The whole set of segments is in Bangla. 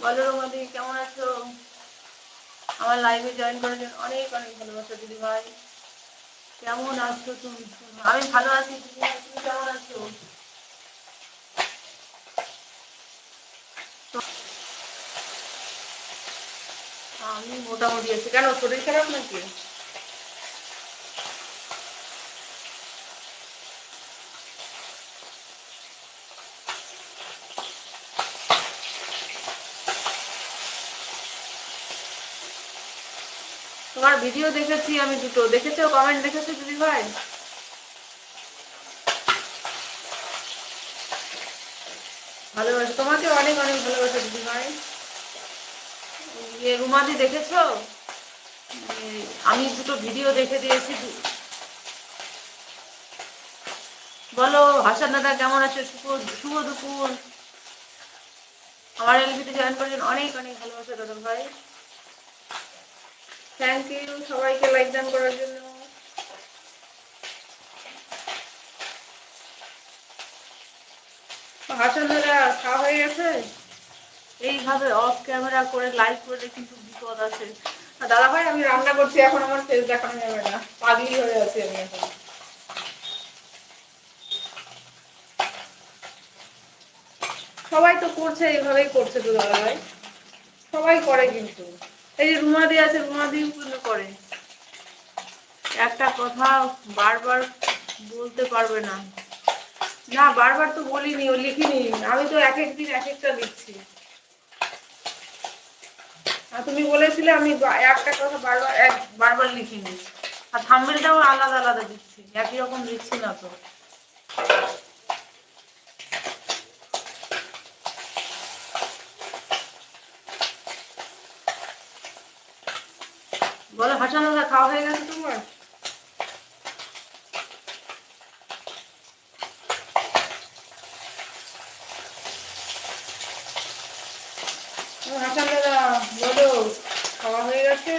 বলো রোমাদি, কেমন আছো? আমার লাইভে জয়েন করার জন্য অনেক অনেক দিদি ভাই। কেমন আছো তুমি? আমি ভালো আছি তুমি কেমন আছো? আমি মোটামুটি আছি। কেন, শরীর খারাপ নাকি? তোমার ভিডিও দেখেছি আমি দুটো। দেখেছ কমেন্ট দেখেছ দিদি ভাই? ভালোবাসা। তোমাকে অনেক অনেক ভালোবাসা দিদি ভাই। ইয়ে রুমাদি দেখেছ? ইয়ে, আমি দুটো ভিডিও দেখে দিয়েছি। বলো হাসান দাদা কেমন আছে? শুভ শুভ দুপুর। আমার এলবিতে জয়েন করেছেন অনেক অনেক ভালোবাসা দাদা ভাই। থ্যাংক ইউ সবাইকে লাইক দান করার জন্য। দাদা খাওয়া হয়ে গেছে? এইভাবে অফ ক্যামেরা করে লাইভ করলে কিন্তু বিপদ আছে দাদা ভাই আমি রান্না করছি এখন আমার ফেস দেখানো যাবে না। পাগলি হয়ে আছি আমি এখন। সবাই তো করছে এইভাবেই করছে তো দাদা ভাই সবাই করে কিন্তু। এই যে রুমাদি আছে রুমাদি কিন্তু করে। একটা কথা বারবার বলতে পারবে না। না, বারবার তো বলিনি, ও লিখিনি। আমি তো এক এক দিন এক একটা লিখছি। আর তুমি বলেছিলে আমি একটা কথা বারবার, এক, বারবার লিখিনি। আর থাম্বেলটাও আলাদা আলাদা দিচ্ছি, একই রকম দিচ্ছি না তো। বলো, হাসান দাদা, খাওয়া হয়ে গেছে তোমার? হাসান দাদা, বলো, খাওয়া হয়ে গেছে?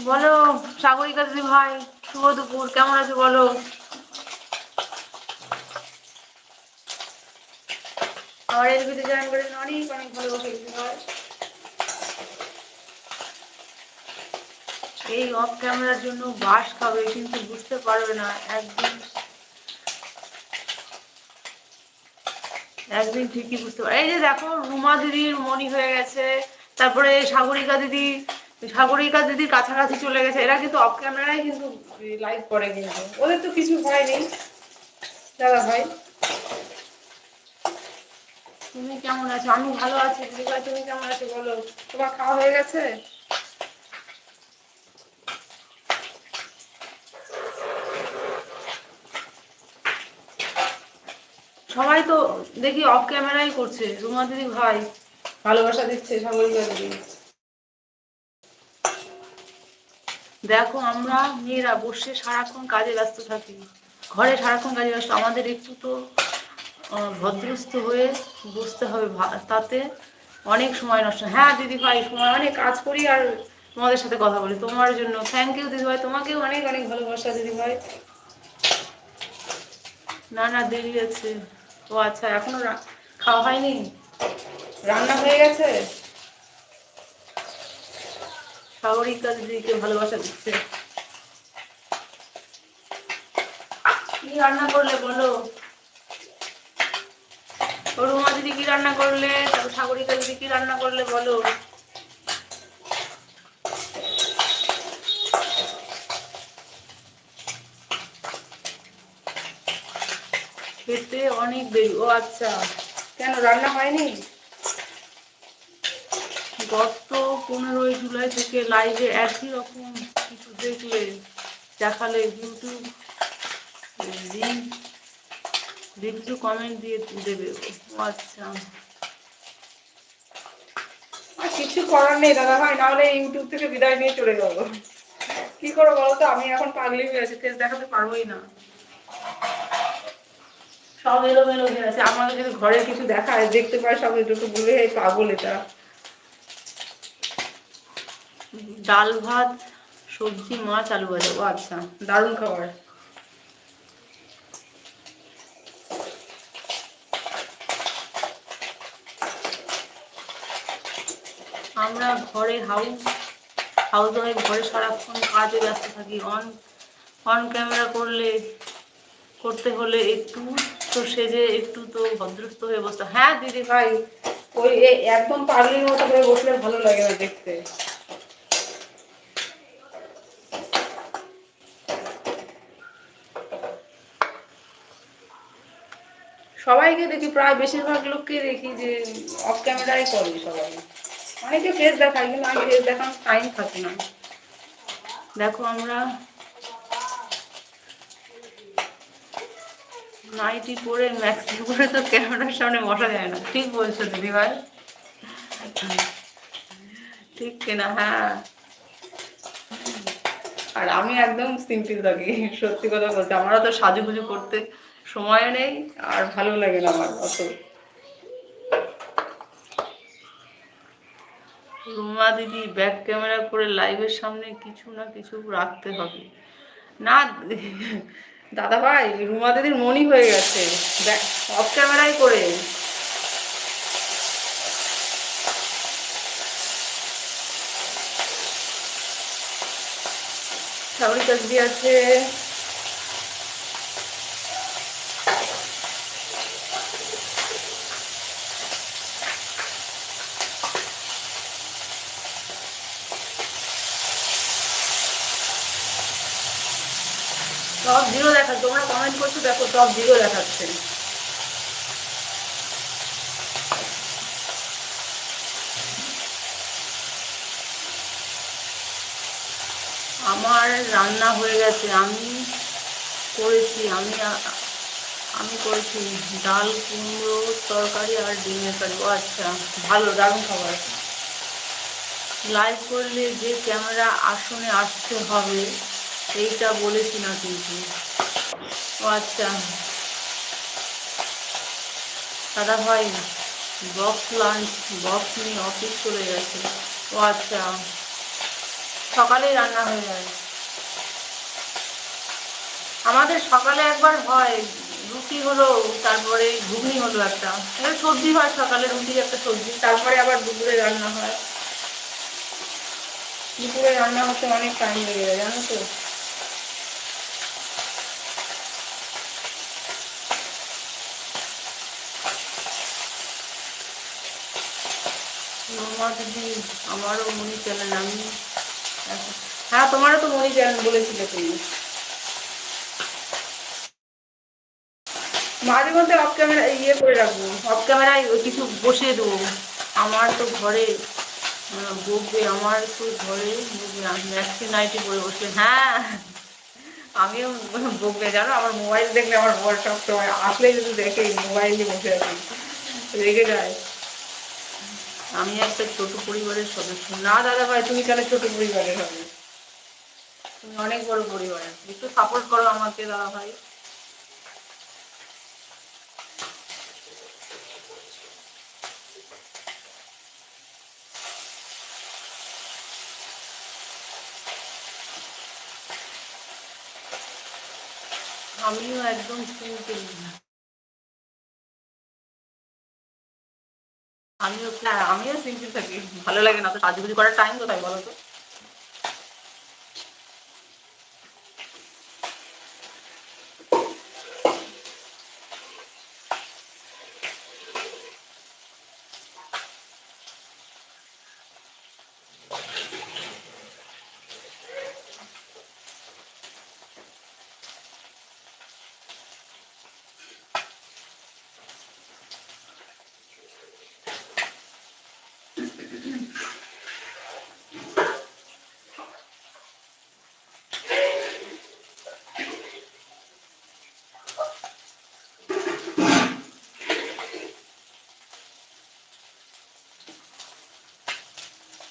বলো, সাগরিকা দিদি ভাই, শুভ দুপুর, কেমন আছো বলো? আমার এলবিতে জয়েন করেছেন অনেক অনেক ভালোবাসা দিদি ভাই এই অফ ক্যামেরার জন্য বাস খাবে, কিন্তু বুঝতে পারবে না একদিন একদিন ঠিকই বুঝতে পারবে। এই যে দেখো, রুমা দিদির মনি হয়ে গেছে, তারপরে সাগরিকা দিদি, সাগরিকা দিদির কাছাকাছি চলে গেছে। এরা কিন্তু অফ ক্যামেরায় কিন্তু লাইভ করে কিন্তু। ওদের তো কিছু হয়নি। দাদা ভাই। তুমি কেমন আছো? আমি ভালো আছি। দিদি ভাই তুমি কেমন আছো বলো? তোমার খাওয়া হয়ে গেছে? সবাই তো দেখি অফ ক্যামেরাই করছে। রুমা দিদি ভাই, ভালোবাসা দিচ্ছে সাগরিকা দিদি। দেখো আমরা মেয়েরা বসে সারাক্ষণ কাজে ব্যস্ত থাকি। ঘরে সারাক্ষণ কাজে ব্যস্ত। আমাদের একটু তো ভদ্রস্থ হয়ে বসতে হবে তাতে অনেক সময় নষ্ট হ্যাঁ। দিদি ভাই, সময়, অনেক কাজ করি আর তোমাদের সাথে কথা বলি। তোমার জন্য থ্যাংক ইউ দিদি ভাই। তোমাকেও অনেক অনেক ভালোবাসা, দিদি ভাই। না না, দেরি আছে। ও আচ্ছা এখনও খাওয়া হয়নি? রান্না হয়ে গেছে? সাগরিকা দিদিকে ভালোবাসা দিচ্ছে। কি রান্না করলে বলো? রুমা দিদি কি রান্না করলে তারপর সাগরিকা দিদি কি রান্না করলে বলো? খেতে অনেক দেরি। ও আচ্ছা কেন রান্না হয়নি? গত পনেরোই জুলাই থেকে লাইভে একই রকম কিছু দেখলে, দেখালে ইউটিউব রিভিউ কমেন্ট দিয়ে দেবে ও। আচ্ছা। আর কিছু করার নেই দাদা ভাই নাহলে ইউটিউব থেকে বিদায় নিয়ে চলে যাব। কি করে বলো তো? আমি এখন পাগলি হয়ে আছি ফেস দেখাতে পারবোই না। সব এলোমেলো হয়ে আছে। আমাকে যদি ঘরে কিছু দেখায় দেখতে পায় সব একটু একটু বলে এই পাগল এটা। ডাল ভাত সবজি মাছ আলু ভাজা। ও আচ্ছা দারুণ খাবার আমরা ঘরে হাউস হাউস ওয়াইফ ঘরে সারাক্ষণ কাজে ব্যস্ত থাকি। অন অন ক্যামেরা করলে, করতে হলে একটু তো সেজে, একটু তো ভদ্রস্থ হয়ে বসতে। হ্যাঁ দিদি ভাই, ওই একদম পাগলির মতো করে বসলে ভালো লাগে না দেখতে। সবাইকে দেখি, প্রায় বেশিরভাগ লোককে দেখি যে অফ ক্যামেরাই করে সবাই। অনেকে ফেস দেখায়, কিন্তু আমি ফেস দেখানোর টাইম থাকে না। দেখো আমরা নাইটি পরে ম্যাক্সি পরে তো ক্যামেরার সামনে বসা যায় না। ঠিক বলছো দিদি ভাই। ঠিক কিনা হ্যাঁ। আর আমি একদম সিম্পল থাকি, সত্যি কথা বলতে। আমারও তো সাজুগুজু করতে সময় নেই, আর ভালো লাগে না আমার অত। রুমা দিদি ব্যাক ক্যামেরা করে লাইভের সামনে কিছু না কিছু রাখতে হবে। না, দাদা ভাই, রুমা দিদির মনই হয়ে গেছে। অফ ক্যামেরাই করে। সাবরি কাজবি আছে। টপ জিরো দেখা তোমরা কমেন্ট করছ, দেখো টপ জিরো দেখাচ্ছে। আমার রান্না হয়ে গেছে, আমি করেছি, আমি আমি করেছি ডাল, কুমড়ো, তরকারি আর ডিমের কারি। ও আচ্ছা ভালো, দারুণ খাবার। লাইভ করলে যে ক্যামেরা আসনে আসতে হবে এইটা বলেছি না কিন্তু। ও আচ্ছা। দাদা ভাই বক্স লাঞ্চ বক্স নিয়ে অফিস চলে গেছে। ও আচ্ছা। সকালেই রান্না হয়ে যায় আমাদের সকালে একবার হয়, রুটি হলো, তারপরে ঘুগনি হলো একটা। সবজি হয় সকালে রুটি একটা সবজি, তারপরে আবার দুপুরে রান্না হয়। দুপুরে রান্না হতে অনেক টাইম লেগে যায়, জানো তো? রোমা দিদি আমারও মনি চ্যানেল আমি হ্যাঁ তোমারও তো মনি চ্যানেল বলেছিলে তুমি। মাঝে মধ্যে অফ ক্যামেরা ইয়ে করে রাখব অফ ক্যামেরায় কিছু বসিয়ে দেবো। আমার তো ঘরে আহ, বকবে আমার তো ঘরে ম্যাক্সি নাইটি পরে বসে হ্যাঁ আমিও বকবে জানো আমার মোবাইল দেখলে আমার বর সব সময় আসলে যদি দেখে মোবাইলে বসে আছি রেগে যায়। আমি একটা ছোট পরিবারের সদস্য না। দাদা ভাই, তুমি কেন ছোট পরিবারের হবে তুমি অনেক বড় পরিবারের। একটু সাপোর্ট করো আমাকে, দাদা ভাই। আমিও একদম সিম্পল আমিও হ্যাঁ আমিও সিম্পল থাকি। ভালো লাগে না তো সাজুগুজু করার টাইম কোথায় বলো তো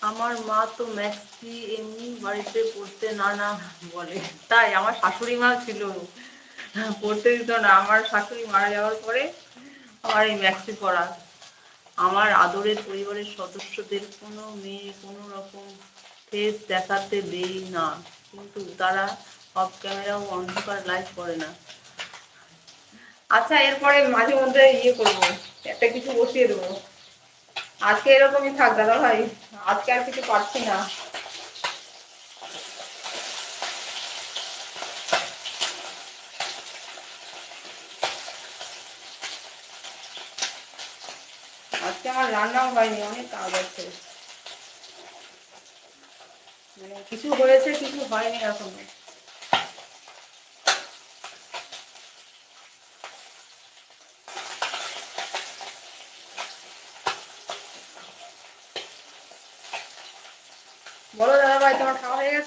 আমার মা তো ম্যাক্সি এমনি বাড়িতে পড়তে না না বলে। তাই আমার শাশুড়ি মা ছিল। পড়তে দিত না। আমার শাশুড়ি মারা যাওয়ার পরে আমার এই ম্যাক্সি পড়া। আমার আদরের পরিবারের সদস্যদের কোনো মেয়ে কোনো রকম ফেস দেখাতে দেই না। কিন্তু তারা অফ ক্যামেরা ও অন্ধকার লাইভ করে না। আচ্ছা এরপরে মাঝে মধ্যে ইয়ে করব। একটা কিছু বসিয়ে দেবো। আজকে এরকমই থাক দাদা ভাই। আজকে আর কিছু পাচ্ছি না। আজকে আমার রান্নাও হয়নি, অনেক কাজ আছে। মানে কিছু হয়েছে, কিছু হয়নি এখনও।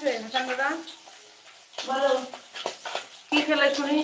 দাদা ভাই তোমার খাওয়া হয়ে গেছে হাসান দাদা বলো কি খেলে শুনি